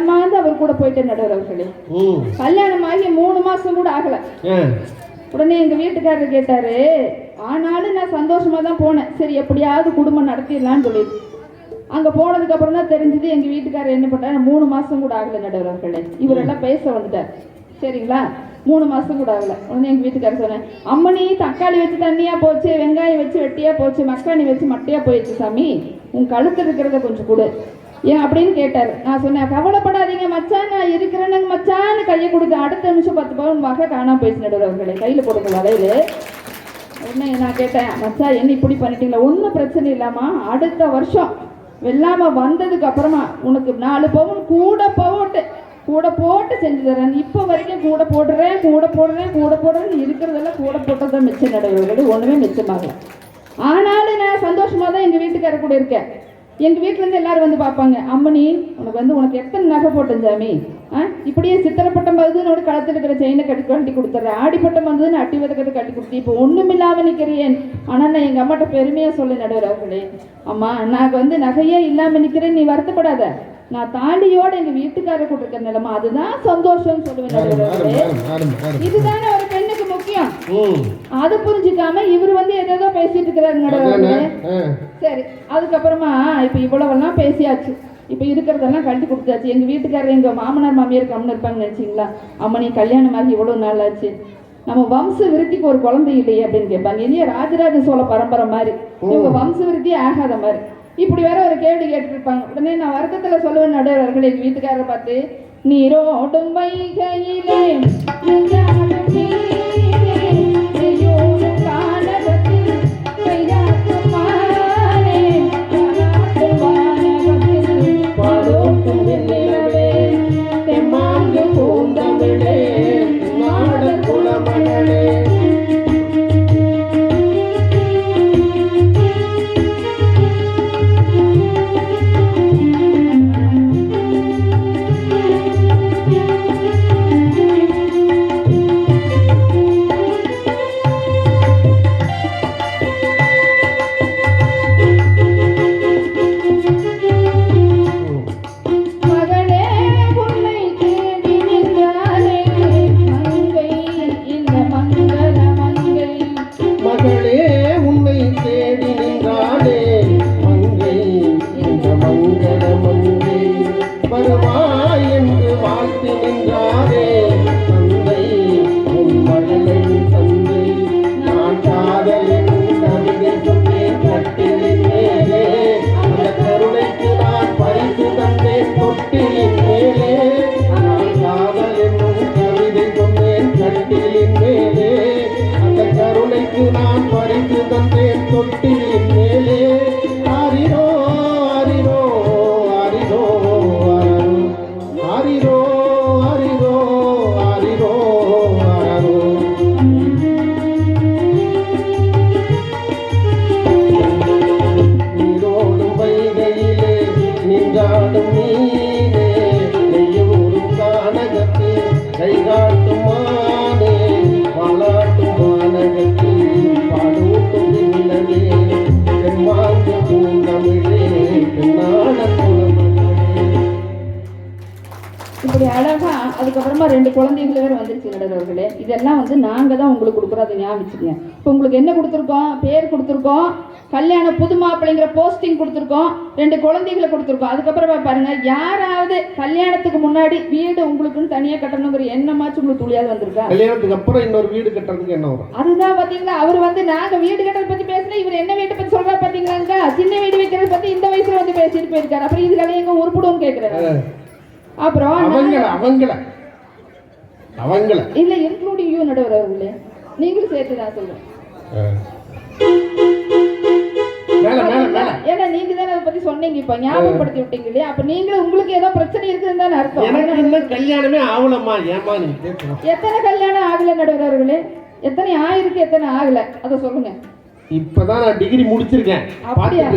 ஏமாந்து அவர் கூட போயிட்டேன் நடுவர் அவர்களே. ம் கல்யாணம் ஆகி மூணு மாசம் கூட ஆகல. உடனே எங்க வீட்டுக்காரர் கேட்டாரு ஆனாலும் நான் சந்தோஷமா தான் போனேன். சரி எப்படியாவது குடும்பம் நடத்திடலாம்னு சொல்லிட்டு. அங்க போனதுக்கு அப்புறம் தான் தெரிஞ்சது எங்க வீட்டுக்காரர் என்ன பண்ணாரு மூணு மாசம் கூட ஆகல நடுவர் அவர்களே. இவரெல்லாம் பேச வந்துட்டார். சரிங்களா? மூணு மாசம் கூட ஆகல. உடனே எங்க வீட்டுக்காரர் சொன்னேன் அம்மனி தக்காளி வச்சு தண்ணியா போச்சு வெங்காயம் வச்சு வெட்டியா போச்சு மக்காணி வச்சு மட்டையா போயிடுச்சு சாமி. உன் கழுத்து இருக்கிறத கொஞ்சம் கொடு. ஏன் அப்படின்னு கேட்டாரு. நான் சொன்னேன் கவலைப்படாதீங்க மச்சான் நான் இருக்கிறேனுங்க மச்சான்னு கையை கொடுத்து அடுத்த நிமிஷம் பத்து பவுன் வகை காணாம போயிடுச்சு நடுவர்களே கையில் கையில போடுங்க வலையில உடனே நான் கேட்டேன் மச்சா என்ன இப்படி பண்ணிட்டீங்களா? ஒன்றும் பிரச்சனை இல்லாமா? அடுத்த வருஷம் வெள்ளாம வந்ததுக்கு அப்புறமா உனக்கு நாலு பவுன் கூட போட்டு கூட போட்டு செஞ்சு தரேன். இப்போ வரைக்கும் கூட போடுறேன் கூட போடுறேன் கூட போடுறேன்னு இருக்கிறதெல்லாம் கூட போட்டதான் மிச்சம் நடுவர்கள் ஒன்றுமே மிச்சமாகல. ஆனாலும் நான் சந்தோஷமாக தான் எங்கள் வீட்டுக்காரர் கூட இருக்கேன். எங்கள் வீட்டிலேருந்து எல்லாரும் வந்து பார்ப்பாங்க அம்மனி உனக்கு வந்து உனக்கு எத்தனை நகை போட்டேன் சாமி? ஆ? இப்படியே சித்திரப்பட்டம் வந்ததுன்னு கழுத்தில் இருக்கிற செயினை கட்டி கட்டி கொடுத்துட்றேன். ஆடிப்பட்டம் வந்ததுன்னு அட்டி வதக்கத்தை கட்டி கொடுத்து இப்போ ஒன்றும் இல்லாமல் நிற்கிறேன் ஆனால் நான் எங்கள் அம்மாட்ட பெருமையாக சொல்ல நடுவர் அவர்களே. அம்மா நான் வந்து நகையே இல்லாமல் நிற்கிறேன் நீ வருத்தப்படாத. நான் தாலியோட எங்கள் வீட்டுக்காரர் கூட இருக்கிற நிலைமை. அதுதான் சந்தோஷம்னு சொல்லுவேன். இதுதானே ஒரு பெண்ணுக்கு முக்கியம். அதை புரிஞ்சுக்காம இவர் வந்து ஏதேதோ பேசிட்டு இருக்கிறாரு சரி அதுக்கப்புறமா இப்போ இவ்வளவெல்லாம் பேசியாச்சு. இப்போ இருக்கிறதெல்லாம் கழட்டி கொடுத்தாச்சு. எங்கள் வீட்டுக்காரர் எங்கள் மாமனார் மாமியார் கம்னு இருப்பாங்கன்னு நினச்சிங்களா அம்மா நீ கல்யாணம் ஆகி இவ்வளோ நாள் ஆச்சு. நம்ம வம்ச விருத்திக்கு ஒரு குழந்தை இல்லையே அப்படின்னு கேட்பாங்க. இனிய ராஜராஜ சோழ பரம்பரை மாதிரி. இவங்க வம்ச விருத்தி ஆகாத மாதிரி. இப்படி வேற ஒரு கேள்வி கேட்டுருப்பாங்க உடனே நான் வருத்தத்தில் சொல்லுவேன் நடுவர்கள் எங்கள் வீட்டுக்காரரை பார்த்து நீரோடும் வைகையிலே அதுக்கப்புறமா ரெண்டு குழந்தைகள் வேற வந்துருச்சு நடுவர்களே இதெல்லாம் வந்து நாங்க தான் உங்களுக்கு கொடுக்குறோம் அதை ஞாபகம் இப்போ உங்களுக்கு என்ன கொடுத்துருக்கோம்? பேர் கொடுத்துருக்கோம். கல்யாண புது மாப்பிள்ளைங்கிற போஸ்டிங் கொடுத்துருக்கோம். ரெண்டு குழந்தைகளை கொடுத்துருக்கோம். அதுக்கப்புறமா பாருங்க யாராவது கல்யாணத்துக்கு முன்னாடி வீடு உங்களுக்குன்னு தனியா கட்டணுங்கிற எண்ணமாச்சும் உங்களுக்கு துளியாவது வந்திருக்கா? கல்யாணத்துக்கு அப்புறம் இன்னொரு வீடு கட்டுறதுக்கு என்ன வரும்? அதுதான் பாத்தீங்களா? அவர் வந்து நாங்க வீடு கட்டுறத பத்தி பேசல இவர் என்ன வீட்டை பத்தி சொல்றா பாத்தீங்களாங்க? சின்ன வீடு வைக்கிறத பத்தி இந்த வயசுல வந்து பேசிட்டு போயிருக்காரு. அப்புறம் இதுக்கெல்லாம் எங்க உருப்பிடுவோம் கேக்குறாரு. அப்புறம் அவங்கள அவங்கள. அவங்கள. இல்ல இன்க்ளூடிங் யூ நடுவர் அவர்களே நீங்களும் சேர்த்து தான் ஏன்னா நீங்க தானே அதை பத்தி சொன்னீங்க இப்ப ஞாபகப்படுத்தி விட்டீங்க இல்லையா? அப்ப நீங்களும் உங்களுக்கு ஏதோ பிரச்சனை இருக்குதுன்னு தானே அர்த்தம். எனக்கு இன்னும் கல்யாணமே ஆகலம்மா. ஏமா எத்தனை கல்யாணம் ஆகல நடுவர் அவர்களே? எத்தனை ஆயிருக்கு எத்தனை ஆகல? அதை சொல்லுங்க. இப்பதான் நான் டிகிரி முடிச்சிருக்கேன். அப்படியா?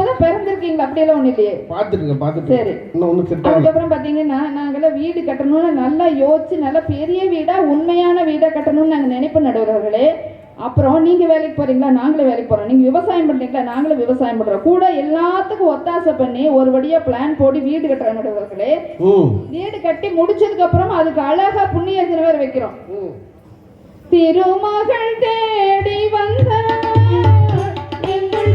இப்பதான் பிறந்திருக்கீங்களா? அப்படியெல்லாம் ஒண்ணு இல்லையே. பார்த்துட்டு இருக்கேன். பார்த்துட்டு சரி. இன்னும் செட் அதுக்கப்புறம் பாத்தீங்கன்னா நாங்கெல்லாம் வீடு கட்டணும்னு நல்லா யோசிச்சு நல்லா பெரிய வீடா உண்மையான வீடா கட்டணும்னு நாங்க நினைப்போம் நடுவர்களே. அப்புறம் நீங்க வேலைக்கு போறீங்களா? நாங்களும் வேலைக்கு போறோம். நீங்க விவசாயம் பண்றீங்களா? நாங்களும் விவசாயம் பண்றோம். கூட எல்லாத்துக்கும் ஒத்தாசை பண்ணி ஒரு வழியா பிளான் போட்டு வீடு கட்டுற நடுவர்களே. வீடு கட்டி முடிச்சதுக்கு அப்புறம் அதுக்கு அழகா புண்ணியர்ஜன வேற வைக்கிறோம். திருமகள் தேடி வந்த எங்கள்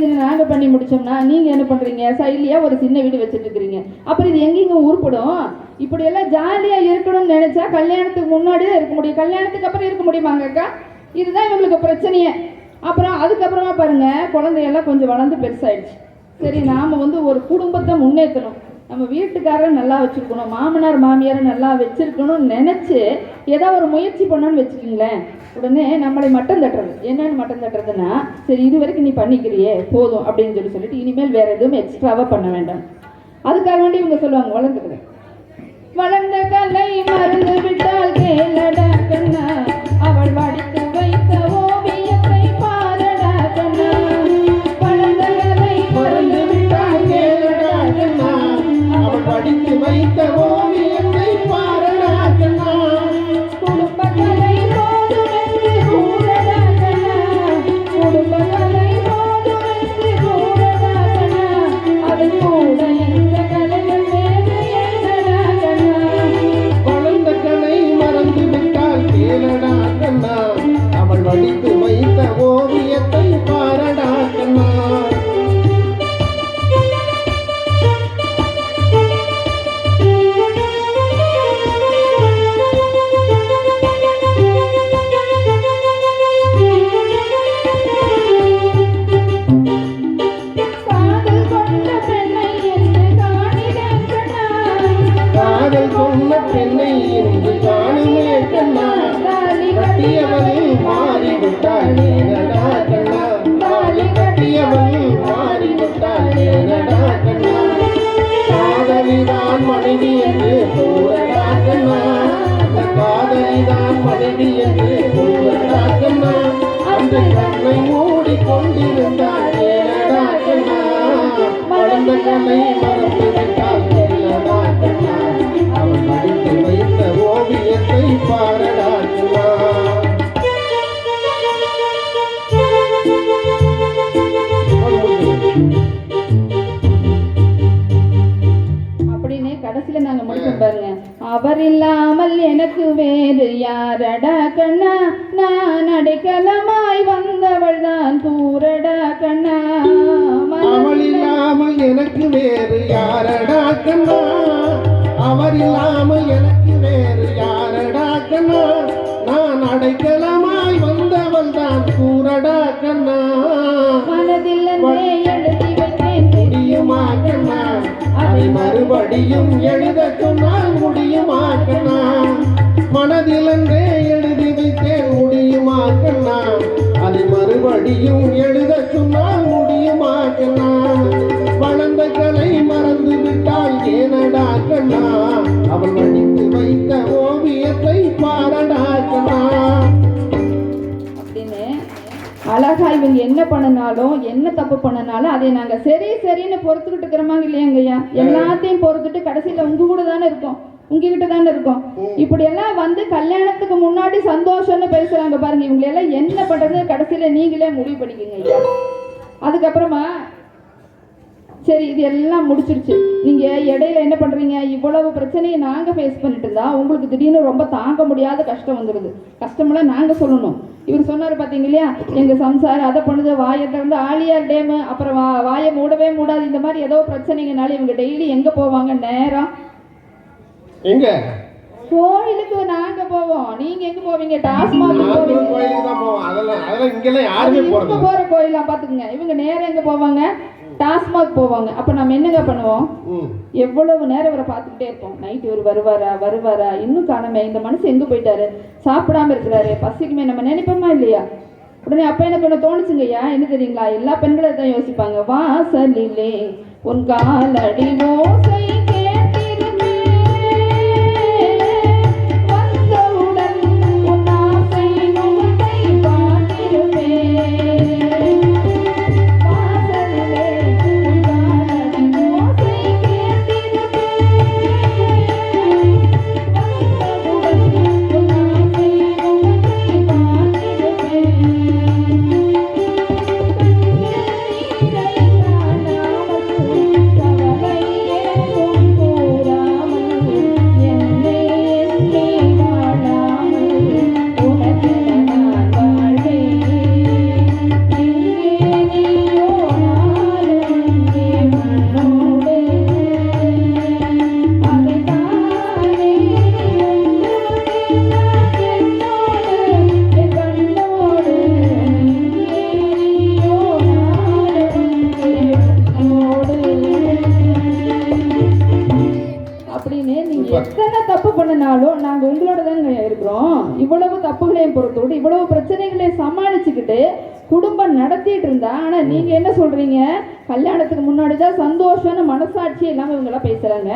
வீட்டுக்கு நாங்கள் பண்ணி முடித்தோம்னா நீங்கள் என்ன பண்ணுறீங்க சைட்லியாக ஒரு சின்ன வீடு வச்சுட்டுருக்கிறீங்க அப்புறம் இது எங்கெங்க உருப்படும் இப்படி எல்லாம் இருக்கணும்னு நினச்சா கல்யாணத்துக்கு முன்னாடி தான் இருக்க முடியும். கல்யாணத்துக்கு அப்புறம் இருக்க முடியுமாங்க அக்கா? இதுதான் இவங்களுக்கு பிரச்சனையே. அப்புறம் அதுக்கப்புறமா பாருங்க குழந்தையெல்லாம் கொஞ்சம் வளர்ந்து பெருசாயிடுச்சு. சரி நாம் வந்து ஒரு குடும்பத்தை முன்னேற்றணும். நம்ம வீட்டுக்காரரை நல்லா வச்சுருக்கணும் மாமனார் மாமியாரை நல்லா வச்சுருக்கணும்னு நினச்சி ஏதோ ஒரு முயற்சி பண்ணணும்னு வச்சுக்கோங்களேன். உடனே நம்மளை மட்டம் தட்டுறது. என்னென்னு மட்டம் தட்டுறதுன்னா சரி இது வரைக்கும் நீ பண்ணிக்கிறியே போதும் அப்படின்னு சொல்லி சொல்லிட்டு இனிமேல் வேறு எதுவும் எக்ஸ்ட்ராவாக பண்ண வேண்டாம். அதுக்காக வேண்டி இவங்க சொல்லுவாங்க வளர்ந்துக்கிறேன் வளர்ந்த கலை மறந்து விட்டால் கேளடா கண்ணா அவள் வாடி வளர்ந்த கண்ணை மறுபடியும் எழுத நான் முடியுமாக்கண்ணா மனதிலன்றே எழுதி வைத்தேன் முடியுமாக்கண்ணா அதை மறுபடியும் எழுத நான் முடியுமாக்கண்ணா இவங்க என்ன பண்ணினாலும் என்ன தப்பு பண்ணினாலும் அதை நாங்க சரி சரின்னு பொறுத்துக்கிட்டு இருக்கிறோமாங்க இல்லையாங்கய்யா. எல்லாத்தையும் பொறுத்துட்டு கடைசியில உங்க கூட தானே இருக்கோம். உங்ககிட்ட தானே இருக்கோம். இப்படி எல்லாம் வந்து கல்யாணத்துக்கு முன்னாடி சந்தோஷம்னு பேசுறாங்க பாருங்க. இவங்க எல்லாம் என்ன பண்றது கடைசியில நீங்களே முடிவு பண்ணிக்கோங்க ஐயா அதுக்கப்புறமா சரி இது எல்லாம் முடிச்சிருச்சு. நீங்க இடையில என்ன பண்றீங்க? இவ்வளவு பிரச்சனையை நாங்க ஃபேஸ் பண்ணிட்டு இருந்தா உங்களுக்கு திடீர்னு ரொம்ப தாங்க முடியாத கஷ்டம் வந்துடுது கஷ்டமெல்லாம் நாங்க சொல்லணும். இவர் சொன்னாரு பாத்தீங்க இல்லையா எங்க சம்சாரம் அதை பண்ணுது வாயை திறந்து ஆலியார் டேமு அப்புறம் வா வாயை மூடவே மூடாது. இந்த மாதிரி ஏதோ பிரச்சனைங்கனால இவங்க டெய்லி எங்க போவாங்க? நேரம். எங்க? கோயிலுக்கு நாங்க போவோம். நீங்க எங்க போவீங்க? டாஸ்மாக் போவீங்க. போற கோயிலா பாத்துக்குங்க. இவங்க நேரம் எங்க போவாங்க? டாஸ்மாக் போவாங்க. அப்ப நம்ம என்னங்க பண்ணுவோம்? எவ்வளவு நேரம் இவரை பார்த்துக்கிட்டே இருப்போம். நைட் இவர் வருவாரா வருவாரா? இன்னும் காணாம. இந்த மனுஷன் எங்க போயிட்டாரு? சாப்பிடாம இருக்கிறாரு. பசிக்குமே. நம்ம நினைப்போமா இல்லையா? உடனே அப்ப எனக்கு ஒன்று தோணுச்சுங்கய்யா என்ன தெரியுங்களா? எல்லா பெண்களும் தான் யோசிப்பாங்க. வாசலிலே உன் காலடி ஓசை இருந்தாலும் நாங்கள் உங்களோட தாங்க இருக்கிறோம். இவ்வளவு தப்புகளையும் பொறுத்தோடு இவ்வளவு பிரச்சனைகளையும் சமாளிச்சுக்கிட்டு குடும்பம் நடத்திட்டு இருந்தா ஆனா நீங்க என்ன சொல்றீங்க? கல்யாணத்துக்கு முன்னாடி தான் சந்தோஷம்னு மனசாட்சி இல்லாம இவங்க எல்லாம் பேசுறாங்க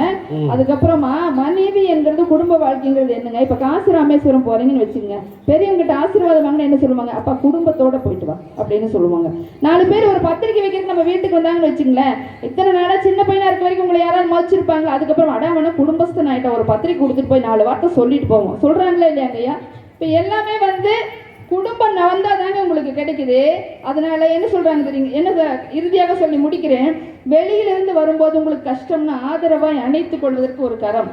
அதுக்கப்புறமா மனைவி என்கிறது குடும்ப வாழ்க்கைங்கிறது என்னங்க? இப்ப காசு ராமேஸ்வரம் போறீங்கன்னு வச்சுங்க பெரியவங்கிட்ட ஆசீர்வாதம் வாங்கினா என்ன சொல்லுவாங்க? அப்பா குடும்பத்தோட போயிட்டு வா அப்படின்னு சொல்லுவாங்க. நாலு பேர் ஒரு பத்திரிக்கை வைக்கிறது நம்ம வீட்டுக்கு வந்தாங்கன்னு வச்சுங்களேன் இத்தனை நாளா சின்ன பையனா இருக்க வரைக்கும் உங்களை யாராவது மதிச்சிருப்பாங்க அதுக்கப்புறம் அடாவன குடும்பஸ்தன் ஆயிட்ட ஒரு பத்திரிக்கை கொடுத்துட்டு போய் நாலு வார்த்தை சொல்லிட்டு போவோம். சொல்றாங்களா இல்லையாங்கய்யா இப்ப எல்லாமே வந்து குடும்பம் வந்தால் தாங்க உங்களுக்கு கிடைக்குது. அதனால என்ன சொல்றாங்க தெரியுங்க? என்ன இறுதியாக சொல்லி முடிக்கிறேன். வெளியிலிருந்து வரும்போது உங்களுக்கு கஷ்டம்னா ஆதரவாய் அணைத்துக் கொள்வதற்கு ஒரு கரம்.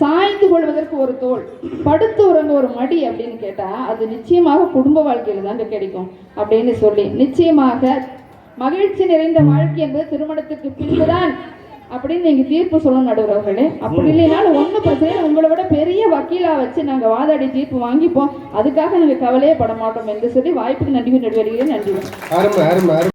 சாய்ந்து கொள்வதற்கு ஒரு தோல். படுத்து உறங்க ஒரு மடி அப்படின்னு கேட்டால் அது நிச்சயமாக குடும்ப வாழ்க்கையில் தாங்க கிடைக்கும் அப்படின்னு சொல்லி. நிச்சயமாக மகிழ்ச்சி நிறைந்த வாழ்க்கை என்பது திருமணத்துக்கு பின்புதான் அப்படின்னு நீங்க தீர்ப்பு சொல்லணும் நடுவர்களே அப்படி இல்லைனாலும் ஒன்றும் பிரச்சனை. உங்களை விட பெரிய வக்கீலா வச்சு நாங்க வாதாடி தீர்ப்பு வாங்கிப்போம். அதுக்காக நாங்க கவலையே பட மாட்டோம் என்று சொல்லி வாய்ப்புக்கு நன்றி நடுவர்களே நன்றி.